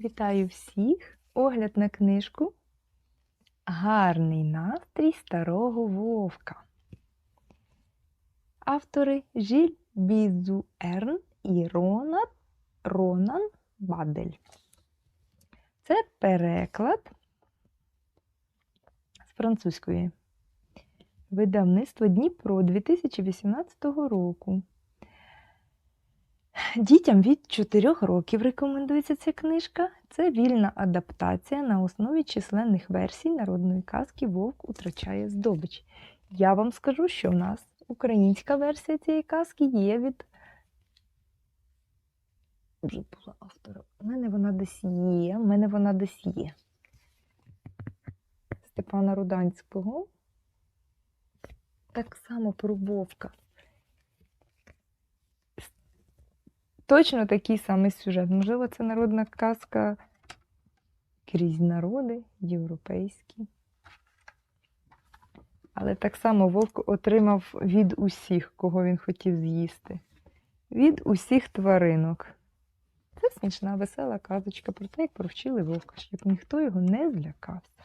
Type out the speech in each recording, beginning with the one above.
Вітаю всіх! Огляд на книжку Гарний настрій старого вовка. Автори Жиль Бізуерн і Ронан, Ронан Бадель. Це переклад з французької. Видавництво Дніпро 2018 року. Дітям від 4 років рекомендується ця книжка. Це вільна адаптація на основі численних версій народної казки Вовк утрачає здобич. Я вам скажу, що в нас українська версія цієї казки є від. Вже була автора. У мене вона десь є. У мене вона десь є. Степана Руданського. Так само про Вовка. Точно такий самий сюжет. Можливо, це народна казка крізь народи європейські. Але так само вовк отримав від усіх, кого він хотів з'їсти. Від усіх тваринок. Це смішна, весела казочка про те, як провчили вовка, щоб ніхто його не злякався.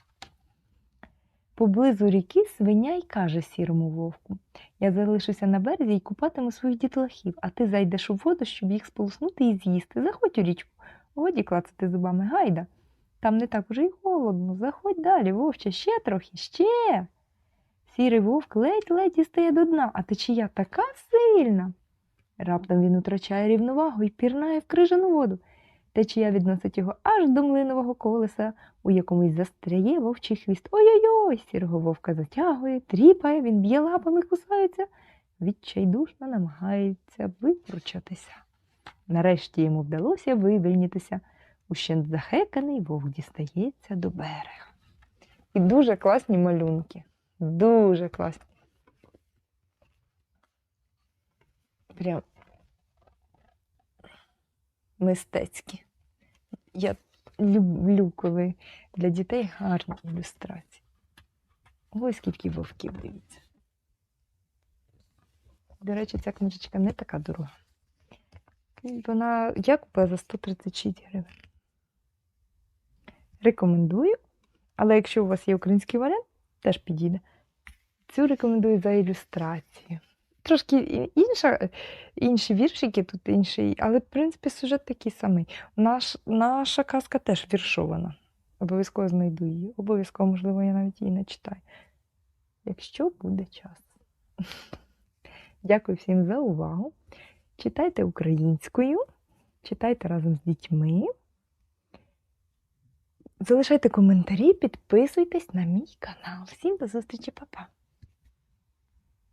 Поблизу ріки свиня й каже сірому вовку Я залишуся на березі і купатиму своїх дітлахів, а ти зайдеш у воду, щоб їх сполоснути і з'їсти. Заходь у річку. Годі клацати зубами гайда. Там не так уже й холодно. Заходь далі, вовче, ще трохи, ще. Сірий вовк ледь-ледь дістає до дна, а течія така сильна. Раптом він утрачає рівновагу і пірнає в крижану воду. Течія відносить його аж до млинового колеса, у якомусь застряє вовчий хвіст. Ой-ой-ой! Сірого вовка затягує, тріпає, він б'є лапами, кусається, відчайдушно намагається випручатися. Нарешті йому вдалося вивільнитися. Ущент захеканий вовк дістається до берега. І дуже класні малюнки. Дуже класні. Прям мистецькі. Я люблю, коли для дітей гарні ілюстрації. Ось скільки вовків дивіться. До речі, ця книжечка не така дорога. Вона я купила за 136 гривень. Рекомендую. Але якщо у вас є український варіант, теж підійде. Цю рекомендую за ілюстрацію. Трошки інша, інші віршики тут інший, але, в принципі, сюжет такий самий. Наш, наша казка теж віршована. Обов'язково знайду її. Обов'язково, можливо, я навіть її не читаю. Якщо буде час. Дякую всім за увагу. Читайте українською, читайте разом з дітьми. Залишайте коментарі, підписуйтесь на мій канал. Всім до зустрічі, па-па!